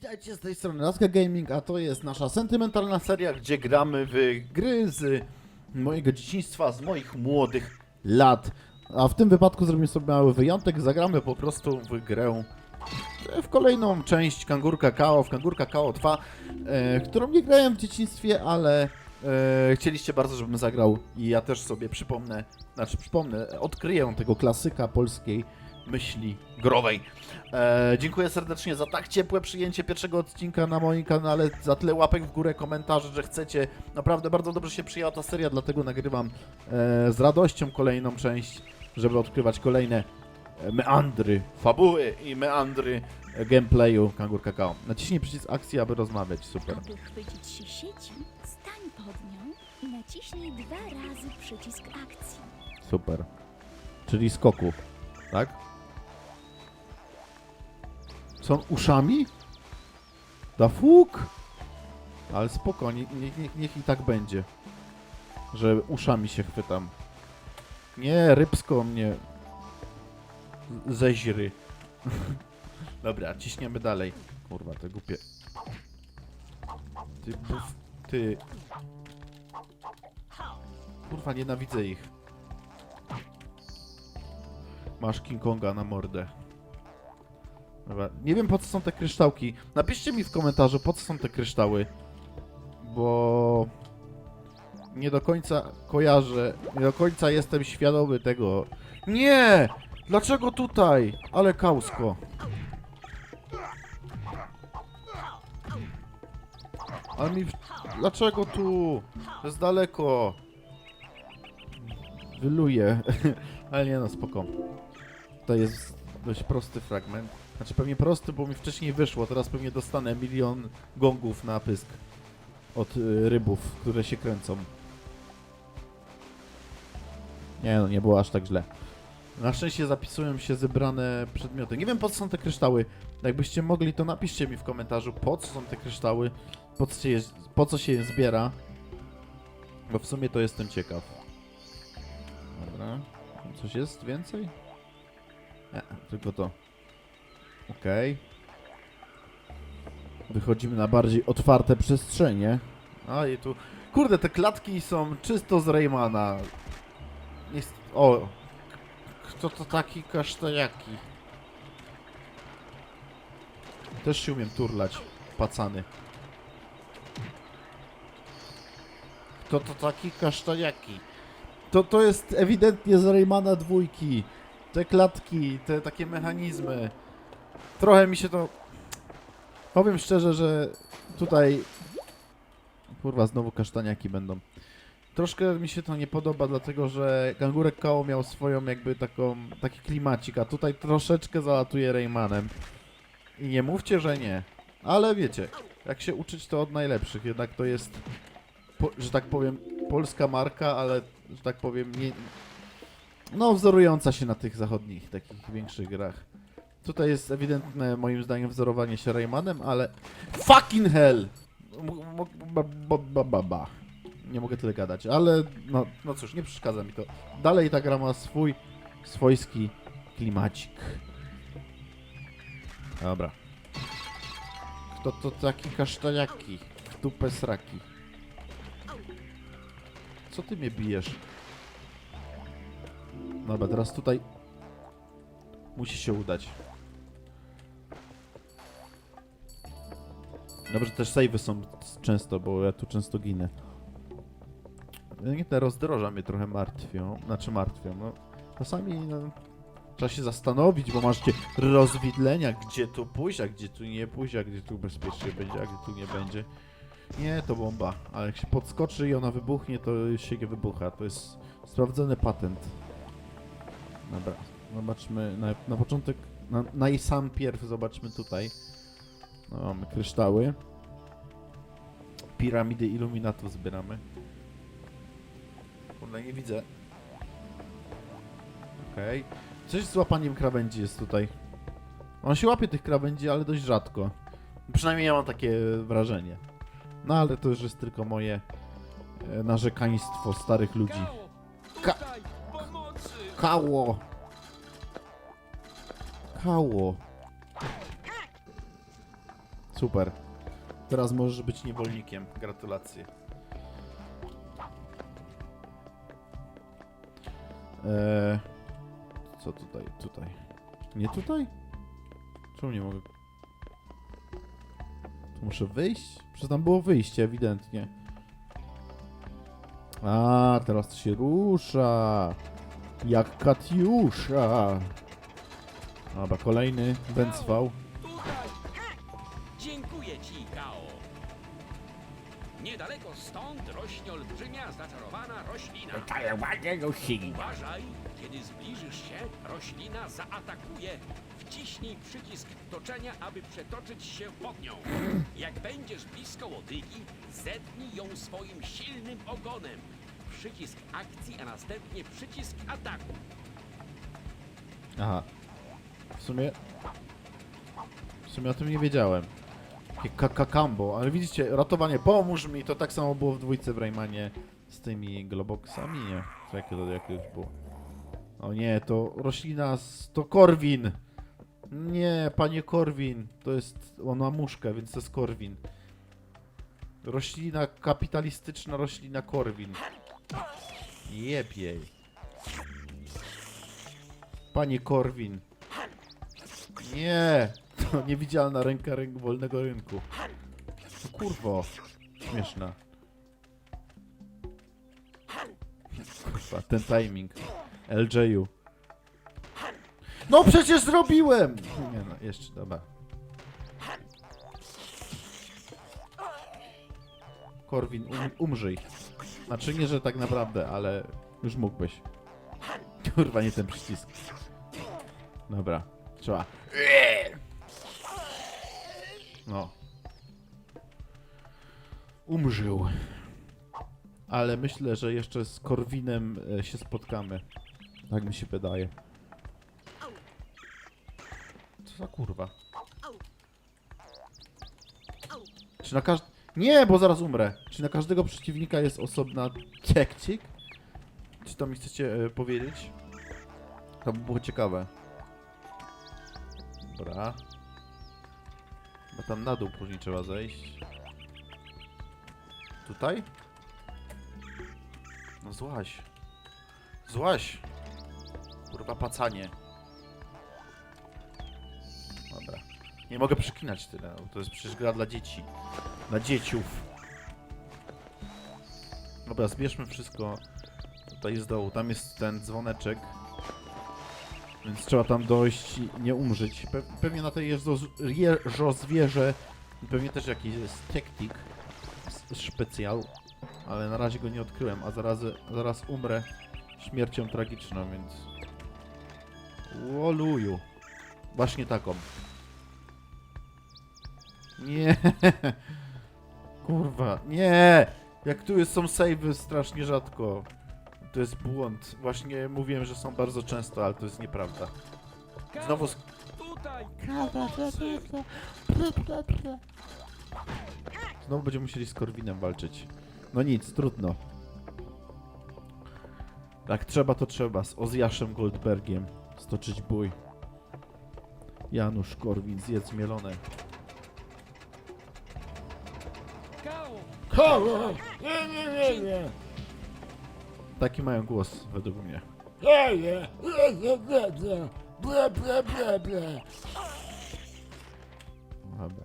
Witajcie z tej strony Laska Gaming, a to jest nasza sentymentalna seria, gdzie gramy w gry z mojego dzieciństwa, z moich młodych lat. A w tym wypadku zrobimy sobie mały wyjątek, zagramy po prostu w grę w kolejną część Kangur Kakao, w Kangur Kakao 2, e, którą nie grałem w dzieciństwie, ale e, chcieliście bardzo, żebym zagrał i ja też sobie przypomnę, znaczy przypomnę, odkryję tego klasyka polskiej myśli growej. E, dziękuję serdecznie za tak ciepłe przyjęcie pierwszego odcinka na moim kanale, za tyle łapek w górę, komentarzy, że chcecie. Naprawdę bardzo dobrze się przyjęła ta seria, dlatego nagrywam e, z radością kolejną część, żeby odkrywać kolejne e, meandry fabuły i meandry e, gameplayu Kangur Kakao. Naciśnij przycisk akcji, aby rozmawiać. Super. Aby chwycić się sieci, stań pod nią i naciśnij dwa razy przycisk akcji. Super. Czyli skoku, tak? Są uszami? Da fuk? Ale spokojnie, niech, niech, niech i tak będzie. Że uszami się chwytam. Nie, rybsko mnie zeźry. Dobra, ciśniemy dalej. Kurwa, te głupie. Ty buf, ty. Kurwa, nienawidzę ich. Masz King Konga na mordę. Dobra. Nie wiem po co są te kryształki. Napiszcie mi w komentarzu po co są te kryształy. Bo nie do końca kojarzę, nie do końca jestem świadomy tego. Nie! Dlaczego tutaj? Ale kausko. Ale mi... Dlaczego tu? To jest daleko. Wyluję. Ale nie no, spoko. To jest dość prosty fragment. Znaczy pewnie prosty, bo mi wcześniej wyszło, teraz pewnie dostanę milion gongów na pysk. Od y, rybów, które się kręcą. Nie no, nie było aż tak źle. Na szczęście zapisują się zebrane przedmioty. Nie wiem po co są te kryształy. Jakbyście mogli, to napiszcie mi w komentarzu po co są te kryształy, po co się je, po co się je zbiera. Bo w sumie to jestem ciekaw. Dobra. Coś jest więcej? Nie, tylko to. Okej. Wychodzimy na bardziej otwarte przestrzenie. A i tu. Kurde, te klatki są czysto z Raymana. Jest. O! Kto to taki kasztajaki? Też się umiem turlać, pacany. Kto to taki kasztajaki? To, to jest ewidentnie z Raymana dwójki. Te klatki, te takie mechanizmy. Trochę mi się to... Powiem szczerze, że tutaj... Kurwa, znowu kasztaniaki będą. Troszkę mi się to nie podoba, dlatego że Kangurek Kao miał swoją jakby taką, taki klimacik, a tutaj troszeczkę zalatuje Raymanem. I nie mówcie, że nie. Ale wiecie, jak się uczyć to od najlepszych, jednak to jest, po, że tak powiem, polska marka, ale, że tak powiem, nie, no wzorująca się na tych zachodnich, takich większych grach. Tutaj jest ewidentne, moim zdaniem, wzorowanie się Raymanem, ale... Fucking hell! Ba, ba, ba, ba. Nie mogę tyle gadać, ale no, no cóż, nie przeszkadza mi to. Dalej ta gra ma swój swojski klimacik. Dobra. Kto to taki kasztaniaki? W dupę sraki. Co ty mnie bijesz? Dobra, teraz tutaj musi się udać. Dobrze, też savey są często, bo ja tu często ginę. Nie, te rozdroża mnie trochę martwią. Znaczy martwią, no. Czasami no, trzeba się zastanowić, bo masz rozwidlenia, gdzie tu pójść, a gdzie tu nie pójść, a gdzie tu bezpiecznie będzie, a gdzie tu nie będzie. Nie, to bomba. Ale jak się podskoczy i ona wybuchnie, to się nie wybucha. To jest sprawdzony patent. Dobra, zobaczmy na, na początek, na, na sam pierw zobaczmy tutaj. No, mamy kryształy. Piramidy iluminatów zbieramy. Kurde, nie widzę. Okej. Coś z łapaniem krawędzi jest tutaj. On się łapie tych krawędzi, ale dość rzadko. Przynajmniej ja mam takie wrażenie. No ale to już jest tylko moje e, narzekaństwo starych ludzi. Kało! Kało! Super. Teraz możesz być niewolnikiem. Gratulacje. Eee, co tutaj? Tutaj. Nie tutaj? Czemu nie mogę? Tu muszę wyjść? Przecież tam było wyjście, ewidentnie. A, teraz to się rusza. Jak Katiusza. Dobra, kolejny węcwał. Tutaj! Dziękuję ci, Gao. Niedaleko stąd rośnie olbrzymia, zaczarowana roślina. Uważaj, kiedy zbliżysz się, roślina zaatakuje. Wciśnij przycisk toczenia, aby przetoczyć się pod nią. Jak będziesz blisko łodygi, zetnij ją swoim silnym ogonem. Przycisk akcji, a następnie przycisk ataku. Aha. W sumie... W sumie o tym nie wiedziałem. Takie kakakambo, ale widzicie, ratowanie, pomóż mi, to tak samo było w dwójce w Raymanie z tymi globoksami, nie? Jakie to jakieś było? O nie, to roślina, z, to Korwin! Nie, panie Korwin, to jest, on muszkę, więc to jest Korwin. Roślina, kapitalistyczna roślina Korwin. Jeb. Panie Korwin. Nie! To niewidzialna ręka rynku, wolnego rynku. No kurwo. Śmieszna. Kurwa, ten timing. LJU. No przecież zrobiłem! Nie no, jeszcze, dobra. Korwin, um, umrzyj. Znaczy nie, że tak naprawdę, ale już mógłbyś. Kurwa, nie ten przycisk. Dobra, trzeba. No. Umrzył. Ale myślę, że jeszcze z Korwinem e, się spotkamy. Tak mi się wydaje. Co za kurwa? Czy na każdy... Nie, bo zaraz umrę. Czy na każdego przeciwnika jest osobna tekcik? Czy to mi chcecie e, powiedzieć? To by było ciekawe. Dobra. Bo tam na dół później trzeba zejść. Tutaj? No złaś. Złaś! Kurwa pacanie. Dobra. Nie mogę przeklinać tyle, bo to jest przecież gra dla dzieci. Dla dzieciów. Dobra, zbierzmy wszystko tutaj z dołu. Tam jest ten dzwoneczek. Więc trzeba tam dojść i nie umrzeć. Pe pewnie na tej jeżozwierze pewnie też jakiś jest tektik specjal, ale na razie go nie odkryłem, a zaraz, zaraz umrę śmiercią tragiczną, więc... Łoluju. Właśnie taką. Nie. Kurwa, nie! Jak tu jest, są savey strasznie rzadko. To jest błąd. Właśnie mówiłem, że są bardzo często, ale to jest nieprawda. Znowu sk- Tutaj! Znowu będziemy musieli z Korwinem walczyć. No nic, trudno. Jak trzeba, to trzeba. Z Ozjaszem Goldbergiem stoczyć bój. Janusz Korwin, zjedz mielone. Koło! Nie, nie, nie, nie! Taki mają głos, według mnie. Nie, nie! Nie, nie, nie, nie! Ble, ble, ble, ble! Dobra.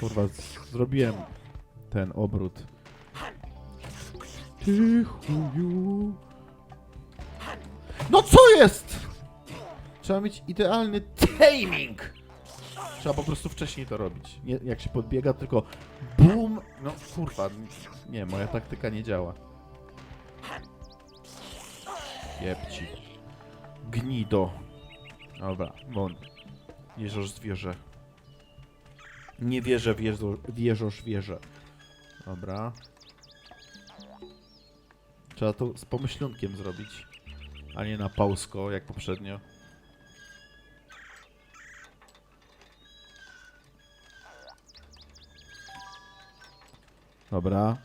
Kurwa, z- zrobiłem ten obrót. Ty chuju. No co jest? Trzeba mieć idealny timing. Trzeba po prostu wcześniej to robić. Nie jak się podbiega, tylko BUM! No kurwa, nie, moja taktyka nie działa. Jebci. Gnido. Dobra, won. Jeżoż zwierzę. Nie wierzę, wierzoż wierzę. Dobra. Trzeba to z pomyślunkiem zrobić, a nie na pausko, jak poprzednio. Dobra.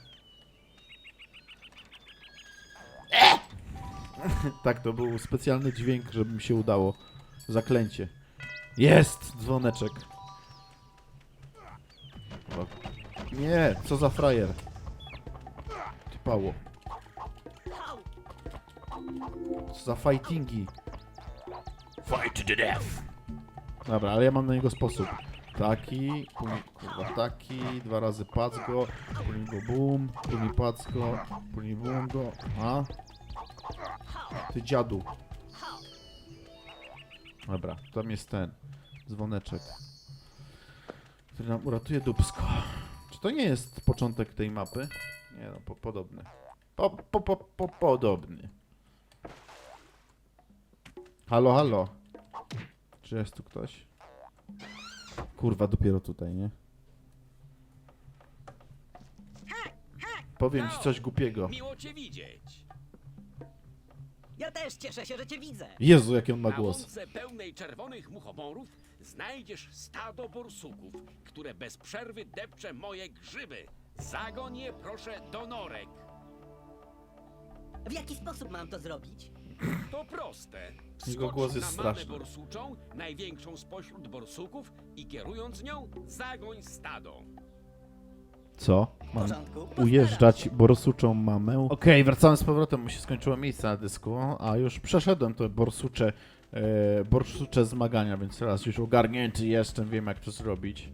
tak, to był specjalny dźwięk, żeby mi się udało. Zaklęcie. Jest! Dzwoneczek. Nie, co za frajer. Ty pało. Co za fightingi. Fight to the death. Dobra, ale ja mam na niego sposób. Taki, później, kurwa, taki, dwa razy pac go, później go bum, później pac go, później bum go, a? Ty dziadu. Dobra, tam jest ten, dzwoneczek, który nam uratuje dubsko. Czy to nie jest początek tej mapy? Nie no, po, podobny. Po, po, po, po, podobny. Halo, halo. Czy jest tu ktoś? Kurwa, dopiero tutaj, nie? Powiem ci coś głupiego. Miło cię widzieć. Ja też cieszę się, że cię widzę. Jezu, jaki on ma Na głos. łące pełnej czerwonych muchomorów znajdziesz stado borsuków, które bez przerwy depcze moje grzyby. Zagoń je proszę do norek. W jaki sposób mam to zrobić? To proste. Jego głos jest na straszny. borsuczą, największą spośród borsuków i kierując nią, zagoń stado. Co? Mam porządku? ujeżdżać borsuczą mamę? Okej, wracamy z powrotem, mu się skończyło miejsce na dysku, a już przeszedłem to borsucze, e, borsucze zmagania, więc teraz już ogarnięty jestem, wiem jak to zrobić.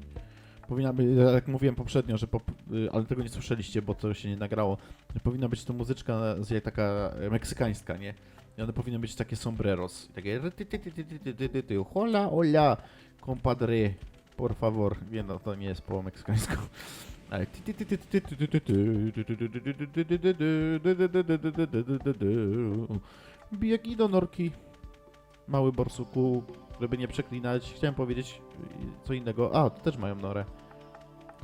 Powinna być, jak mówiłem poprzednio, że pop, y, ale tego nie słyszeliście, bo to się nie nagrało, że powinna być to muzyczka z- taka e, meksykańska, nie? I one powinny być takie sombreros. Takie... Hola, hola, compadre, por favor. Wiem, no to nie jest po meksykańsku. Ale... Biegi do norki. Mały borsuku, żeby nie przeklinać. Chciałem powiedzieć co innego. A, to też mają norę.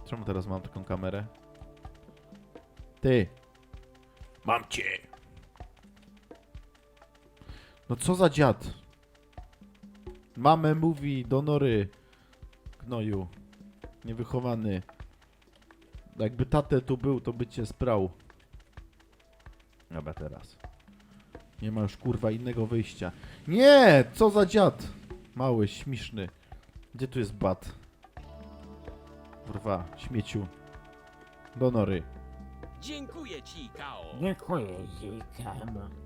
Czemu teraz mam taką kamerę? Ty! Mam cię! No co za dziad? Mamę mówi do nory. Gnoju. Niewychowany. Jakby tatę tu był, to by cię sprał. Dobra, teraz. Nie ma już kurwa innego wyjścia. Nie! Co za dziad? Mały, śmieszny. Gdzie tu jest bat? Kurwa, śmieciu. Do nory. Dziękuję ci, Kao. Dziękuję ci, Kamo.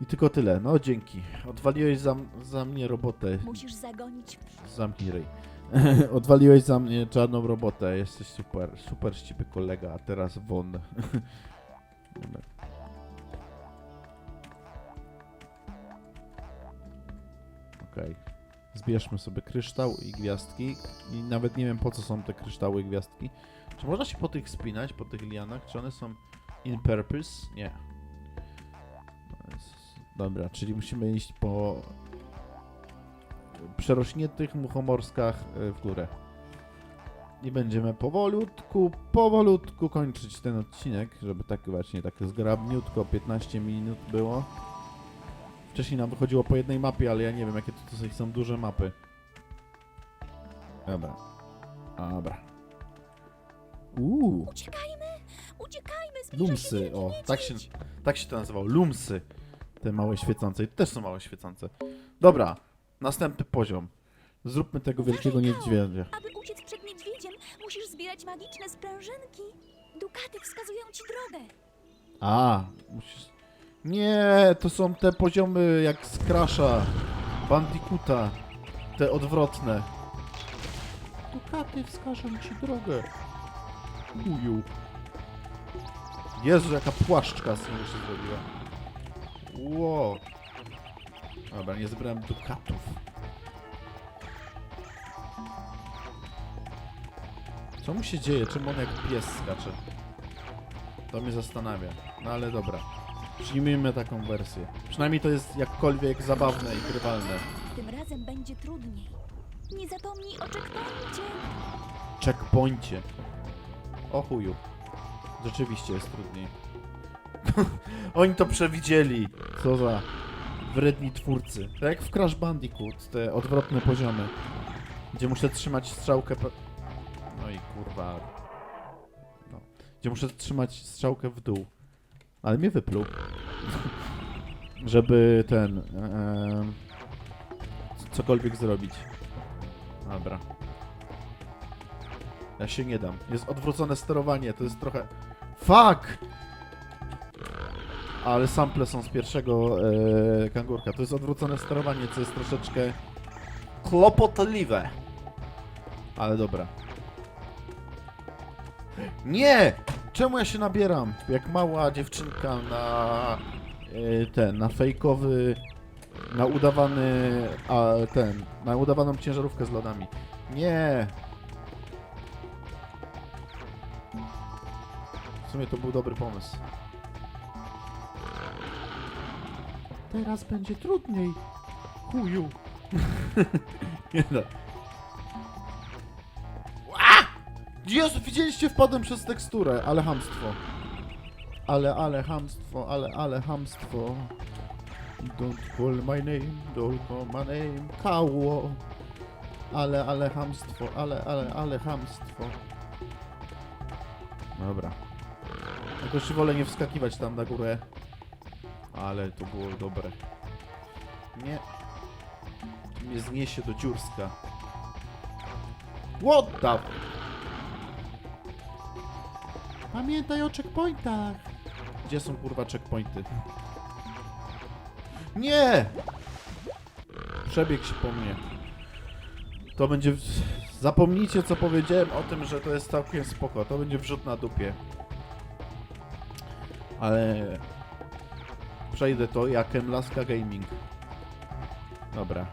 I tylko tyle. No dzięki. Odwaliłeś za, za mnie robotę. Musisz zagonić Zamknij ryj. Odwaliłeś za mnie czarną robotę. Jesteś super, super ścipy kolega, a teraz won. Dobra. Okej. Zbierzmy sobie kryształ i gwiazdki. I nawet nie wiem po co są te kryształy i gwiazdki. Czy można się po tych spinać, po tych lianach? Czy one są in purpose? Nie. Dobra, czyli musimy iść po przerośniętych muchomorskach e, w górę. I będziemy powolutku, powolutku kończyć ten odcinek, żeby tak właśnie tak zgrabniutko 15 minut było. Wcześniej nam wychodziło po jednej mapie, ale ja nie wiem jakie to tutaj są duże mapy. Dobra. Dobra. Uuu, Uciekajmy! Uciekajmy! Zbliża lumsy, o, tak się, tak się to nazywało, lumsy. Te małe świecące, i też są małe świecące. Dobra, następny poziom. Zróbmy tego wielkiego niedźwiedzia. Aby uciec przed niedźwiedziem, musisz zbierać magiczne sprężynki. Dukaty wskazują ci drogę. A, musisz... Nie, to są te poziomy jak z Crasha, Bandicoota, te odwrotne. Dukaty wskażą ci drogę. Uju. Jezu, jaka płaszczka z niego się zrobiła. Ło. Dobra, nie zebrałem dukatów. Co mu się dzieje? Czemu on jak pies skacze? To mnie zastanawia. No ale dobra. Przyjmijmy taką wersję. Przynajmniej to jest jakkolwiek zabawne i grywalne. Tym razem będzie trudniej. Nie zapomnij o checkpoincie. Checkpoincie. O chuju. Rzeczywiście jest trudniej. Oni to przewidzieli. Co za wredni twórcy. Tak jak w Crash Bandicoot, te odwrotne poziomy. Gdzie muszę trzymać strzałkę... No i kurwa... No. Gdzie muszę trzymać strzałkę w dół. Ale mnie wypluł. Żeby ten... cokolwiek zrobić. Dobra. Ja się nie dam. Jest odwrócone sterowanie, to jest trochę... Fuck! Ale sample są z pierwszego e, kangurka. To jest odwrócone sterowanie, co jest troszeczkę kłopotliwe. Ale dobra. Nie! Czemu ja się nabieram? Jak mała dziewczynka na e, ten, na fejkowy, na udawany, a ten, na udawaną ciężarówkę z lodami. Nie! W sumie to był dobry pomysł. Teraz będzie trudniej. Chuju. Nie no. Ła! Jezu, widzieliście, wpadłem przez teksturę, ale hamstwo. Ale, ale hamstwo, ale, ale hamstwo. Don't call my name, don't call my name, kało. Ale, ale hamstwo, ale, ale, ale hamstwo. Dobra. Jakoś wolę nie wskakiwać tam na górę. Ale to było dobre. Nie. Nie zniesie do dziurska. What the... Pamiętaj o checkpointach. Gdzie są kurwa checkpointy? Nie! Przebieg się po mnie. To będzie... Zapomnijcie co powiedziałem o tym, że to jest całkiem spoko. To będzie wrzut na dupie. Ale... Przejdę to jak Laska Gaming. Dobra.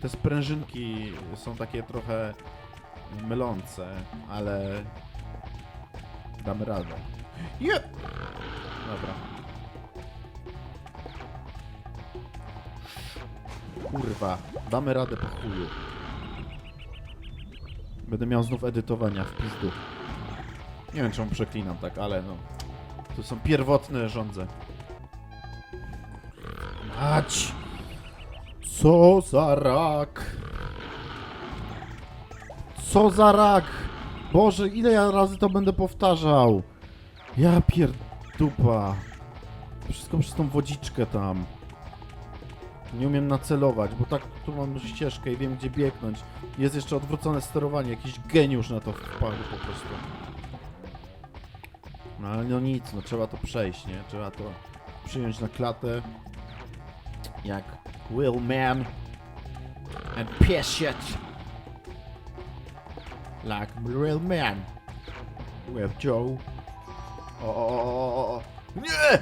Te sprężynki są takie trochę mylące, ale damy radę. Je! Dobra. Kurwa, damy radę po chuju. Będę miał znów edytowania w pizdu. Nie wiem czemu przeklinam tak, ale no. To są pierwotne żądze. Mać! Co za rak! Co za rak! Boże, ile ja razy to będę powtarzał? Ja pierdupa. Wszystko przez tą wodziczkę tam. Nie umiem nacelować, bo tak tu mam ścieżkę i wiem gdzie biegnąć. Jest jeszcze odwrócone sterowanie, jakiś geniusz na to wpadł po prostu. No ale no nic, no trzeba to przejść, nie? Trzeba to przyjąć na klatę. Jak Will Man and it. Like real man. With Joe. O, o, o, o, o. Nie!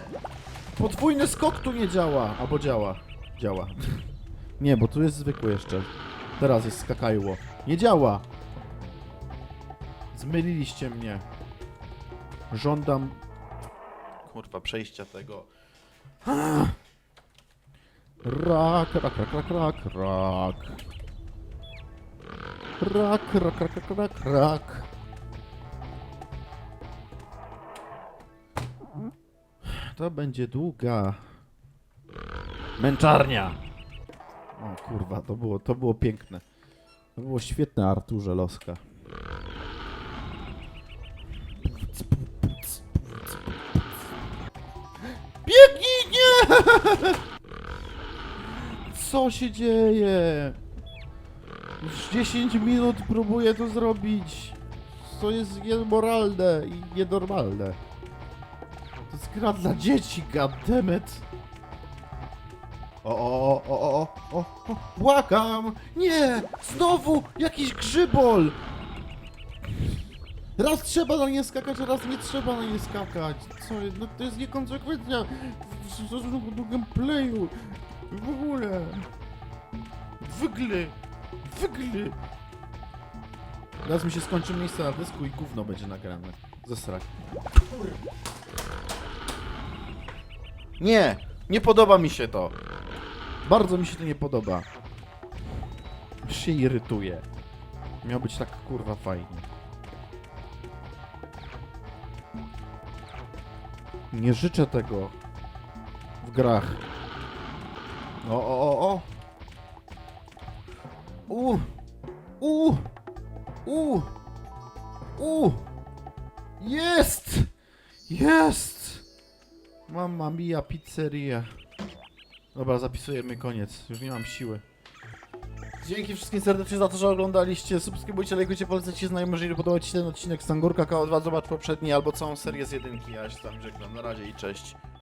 Podwójny skok tu nie działa. Albo działa. Działa. Nie, bo tu jest zwykły jeszcze. Teraz jest skakajło. Nie działa! Zmyliliście mnie. Żądam... Kurwa, przejścia tego. Rak, rak, rak, rak, rak, rak. Rak, rak, rak, rak, rak, rak. To będzie długa męczarnia. O kurwa, to było, to było piękne. To było świetne, Arturze Loska. Co się dzieje? Już 10 minut próbuję to zrobić. To jest niemoralne i nienormalne. To jest gra dla dzieci, goddammit. O, o, o, o, o, o, błagam! Nie! Znowu jakiś grzybol! Raz trzeba na nie skakać, a raz nie trzeba na nie skakać. Co? No to jest niekonsekwencja w stosunku do gameplayu. W ogóle. Wygly. Wygly. Raz mi się skończy miejsce na dysku i gówno będzie nagrane. Zesrać. Nie! Nie podoba mi się to. Bardzo mi się to nie podoba. Już się irytuje. Miał być tak kurwa fajnie. Nie życzę tego w grach. O, o, o, o. U. U. U. U. Jest! Jest! Mamma mia, pizzeria. Dobra, zapisujemy koniec. Już nie mam siły. Dzięki wszystkim serdecznie za to, że oglądaliście. Subskrybujcie, lajkujcie, polecajcie znajomym, jeżeli podoba Ci się ten odcinek z Tangurka KO2. Zobacz poprzedni albo całą serię z jedynki. Ja się tam żegnam. Na razie i cześć.